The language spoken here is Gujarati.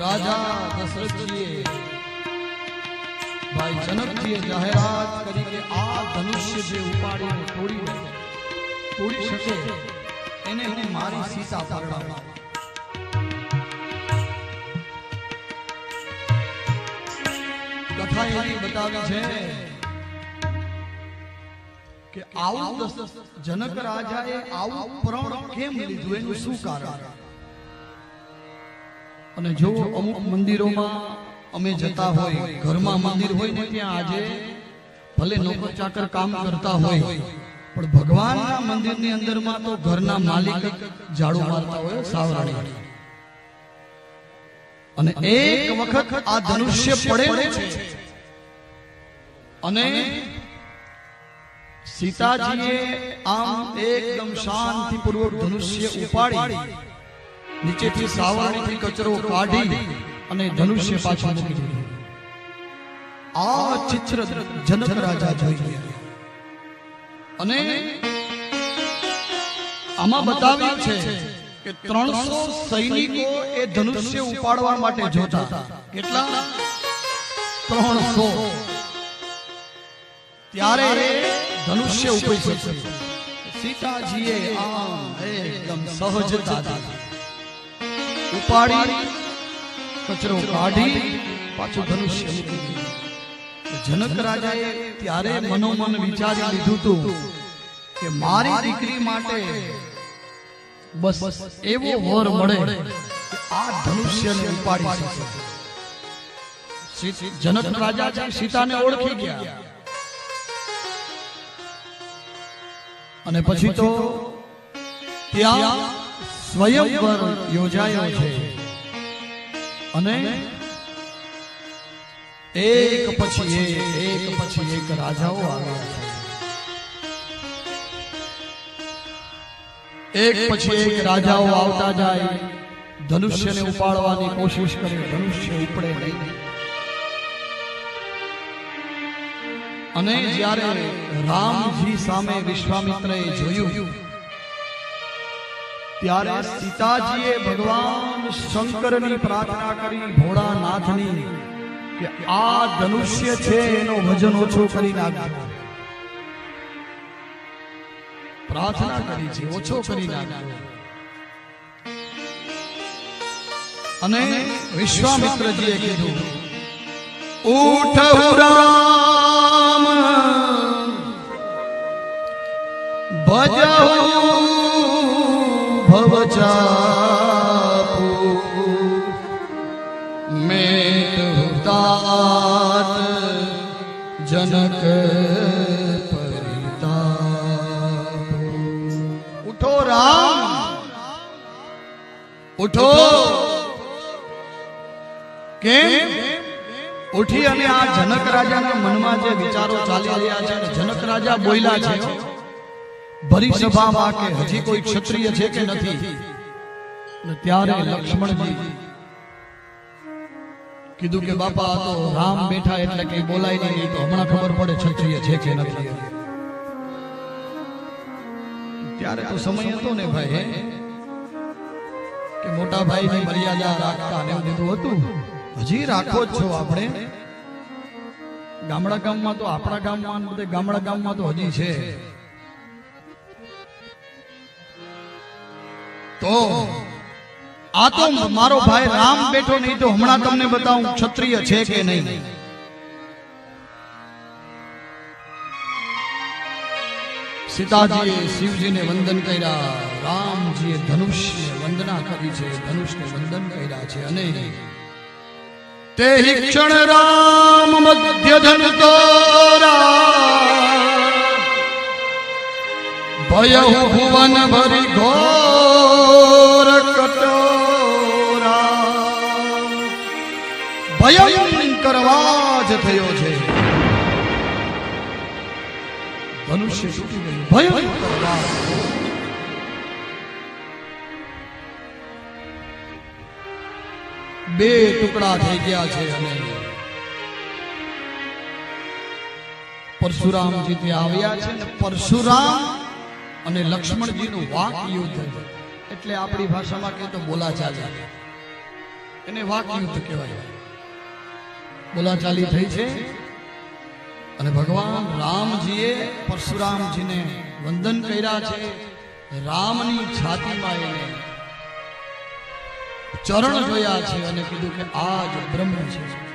રાજા દશરથજીએ ભાઈ જનકજીએ જાહેરાત કરી કે આ ધનુષ્ય જે ઉપાડીને તોડી તોડી શકે, એને હું મારી સીતા પરણાવું. કથા એવી બતાવી છે કે આવું જનક રાજાએ આવું પ્રણ કેમ લીધું? એનું શું કારણ? અને જો અમુક મંદિરોમાં અમે જતા હોય, ઘરમાં મંદિર હોય ને ત્યાં આજે, ભલે નોકર ચાકર કામ કરતા હોય, પણ ભગવાનના મંદિરની અંદરમાં તો ઘરના માલિક ઝાડુ મારતા હોય સાવરાણી. અને એક વખત આ ધનુષ્ય પડેલું છે. અને સીતાજીએ આમ એકદમ શાંતિપૂર્વક ધનુષ્ય ઉપાડી નીચેથી સાવરણીથી કચરો કાઢી અને ધનુષ્ય પાછું મૂકી દીધું. આ ચિત્ર જનક રાજા જોઈ ગયા. અને આમાં બતાવ્યું છે કે ત્રણસો સૈનિકો એ ધનુષ્ય ઉપાડવા માટે જોતા. કેટલા? ત્રણસો. ત્યારે ધનુષ્ય ઉપડી શક્યું સીતાજીએ આમ એકદમ સહજતાથી ઉપાડી કચરો કાઢી પાછું ધનુષ્ય જનક રાજાએ ત્યારે મનોમન વિચારી લીધું હતું કે મારી દીકરી માટે બસ એવો વર મળે કે આ ધનુષ્યને ઉપાડી શકે. જનક રાજા છે સીતાને ઓળખી ગયા. અને પછી તો ત્યાં સ્વયંવર યોજાયો છે. અને એક પછી એક એક પછી એક રાજાઓ આવ્યા છે. એક પછી એક રાજાઓ આવતા જાય. ધનુષ્યને ઉપાડવાની કોશિશ કરે. ધનુષ્ય ઉપડે નહીં. અને જ્યારે રામજી સામે વિશ્વામિત્રએ જોયું ત્યારે સીતાજીએ ભગવાન શંકરની પ્રાર્થના કરી ભોળાનાથની કે આ ધનુષ્ય છે, એનો વજન ઓછો કરી નાખજો. પ્રાર્થના કરી છે, ઓછો કરી નાખજો. અને વિશ્વામિત્રજીએ કીધું, ઉઠ રામ જનક ઉઠો રામ ઉઠો કેમ ઉઠી અને આ જનક રાજાના મનમાં જે વિચારો ચાલી રહ્યા છે જનક રાજા બોલ્યા છે, ભરી સભામાં કે હજી કોઈ ક્ષત્રિય છે કે નથી? ત્યારે લક્ષ્મણજી કીધું કે, બાપા તો રામ બેઠા એટલે કઈ બોલાય નહીં તો હમણાં ખબર પડે છત્રીય છે કે નથી. ત્યારે તો સમય હતો ને ભાઈ કે મોટા ભાઈની મર્યાદા રાખતા ને બધું હતું. હજી રાખો જ છો આપણે. ગામડા ગામમાં તો આપણા ગામમાં ને બધે ગામડા ગામમાં તો હજી છે. તો આ તો મારો ભાઈ રામ બેઠો નહીં તો હમણાં તમને બતાવું ક્ષત્રિય છે કે નહીં. સીતાજીએ શિવજીને વંદન કર્યા, રામજીએ ધનુષ્ય વંદના કરી છે, ધનુષને વંદન કર્યા છે અને તે ક્ષણ રામ મધ્ય ધન ભય ભુવન ભરી ઘોર અવાજ થયો છે. ધનુષ્ય છૂટી ગયું. ભયંકર બે ટુકડા થઈ ગયા છે અને પરશુરામજી ત્યાં આવ્યા છે ને પરશુરામ અને લક્ષ્મણજીનું વાક યુદ્ધ. એટલે આપણી ભાષામાં કહે તો બોલાચાલી. એને વાક યુદ્ધ કહેવાય. બોલાચાલી થઈ છે. અને ભગવાન રામજીએ પરશુરામજીને વંદન કર્યા છે રામની છાતીમાં એને ચરણ જોયા છે અને કીધું કે આ જ બ્રહ્મ છે.